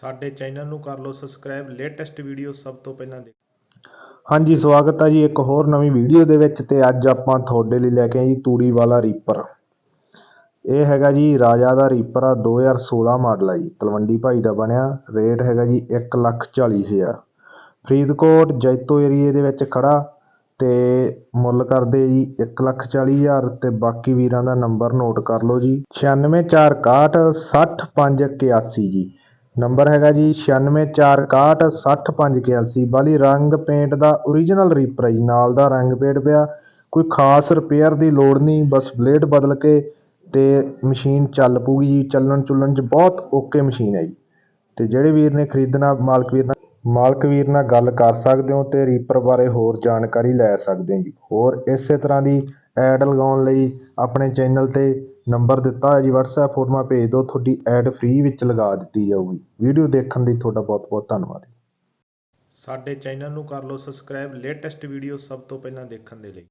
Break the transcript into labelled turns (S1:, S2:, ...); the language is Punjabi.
S1: ਸਾਡੇ ਚੈਨਲ ਨੂੰ ਕਰ ਲਓ ਸਬਸਕ੍ਰਾਈਬ, ਲੇਟੈਸਟ ਵੀਡੀਓ ਸਭ ਤੋਂ ਪਹਿਲਾਂ ਦੇਖ।
S2: ਹਾਂਜੀ, ਸਵਾਗਤ ਹੈ ਜੀ ਇੱਕ ਹੋਰ ਨਵੀਂ ਵੀਡੀਓ ਦੇ ਵਿੱਚ ਤੇ ਅੱਜ ਆਪਾਂ ਤੁਹਾਡੇ ਲਈ ਲੈ ਕੇ ਆਏ ਜੀ ਤੂੜੀ ਵਾਲਾ ਰੀਪਰ। ਇਹ ਹੈਗਾ ਜੀ ਰਾਜਾ ਦਾ ਰੀਪਰ ਆ 2016 ਮਾਡਲ ਆ ਜੀ, ਤਲਵੰਡੀ ਭਾਈ ਦਾ ਬਣਿਆ, ਰੇਟ ਹੈਗਾ ਜੀ 140000 ਫਰੀਦਕੋਟ ਜੈਤੋ ਏਰੀਏ ਦੇ ਵਿੱਚ ਖੜਾ ਤੇ ਮੁੱਲ ਕਰਦੇ ਜੀ 140000 ਤੇ ਬਾਕੀ ਵੀਰਾਂ ਦਾ ਨੰਬਰ ਨੋਟ ਕਰ ਲਓ ਜੀ 96461 60581 ਜੀ। ਨੰਬਰ ਹੈਗਾ ਜੀ 96461 60581 ਬਾਲੀ ਰੰਗ ਪੇਂਟ ਦਾ origignal ਰੀਪਰ ਹੈ ਜੀ ਨਾਲ ਦਾ ਰੰਗ ਪੇਂਟ ਪਿਆ। ਕੋਈ ਖਾਸ ਰਿਪੇਅਰ ਦੀ ਲੋੜ ਨਹੀਂ, ਬਸ ਬਲੇਡ ਬਦਲ ਕੇ ਤੇ ਮਸ਼ੀਨ ਚੱਲ ਪੂਗੀ ਜੀ। ਚੱਲਣ ਚੁੱਲਣ 'ਚ ਬਹੁਤ ਓਕੇ ਮਸ਼ੀਨ ਹੈ ਜੀ। ਤੇ ਜਿਹੜੇ ਵੀਰ ਨੇ ਖਰੀਦਣਾ, ਮਾਲਕ ਵੀਰ ਨਾਲ ਮਾਲਕ ਵੀਰ ਨਾਲ ਗੱਲ ਕਰ ਸਕਦੇ ਹੋ ਤੇ ਰੀਪਰ ਬਾਰੇ ਹੋਰ ਜਾਣਕਾਰੀ ਲੈ ਸਕਦੇ ਹੋ ਜੀ। ਹੋਰ ਇਸੇ ਤਰ੍ਹਾਂ ਦੀ ਐਡ ਲਗਾਉਣ ਲਈ ਆਪਣੇ ਚੈਨਲ ਤੇ ਨੰਬਰ ਦਿੱਤਾ ਹੋਇਆ ਜੀ ਵਟਸਐਪ ਫੋਟੋਆਂ ਭੇਜ ਦਿਓ, ਤੁਹਾਡੀ ਐਡ ਫ੍ਰੀ ਵਿੱਚ ਲਗਾ ਦਿੱਤੀ ਜਾਊਗੀ। ਵੀਡੀਓ ਦੇਖਣ ਲਈ ਤੁਹਾਡਾ ਬਹੁਤ ਬਹੁਤ ਧੰਨਵਾਦ
S1: ਸਾਡੇ ਚੈਨਲ ਨੂੰ ਕਰ ਲਓ ਸਬਸਕ੍ਰਾਈਬ ਲੇਟੈਸਟ ਵੀਡੀਓ ਸਭ ਤੋਂ ਪਹਿਲਾਂ ਦੇਖਣ ਦੇ ਲਈ।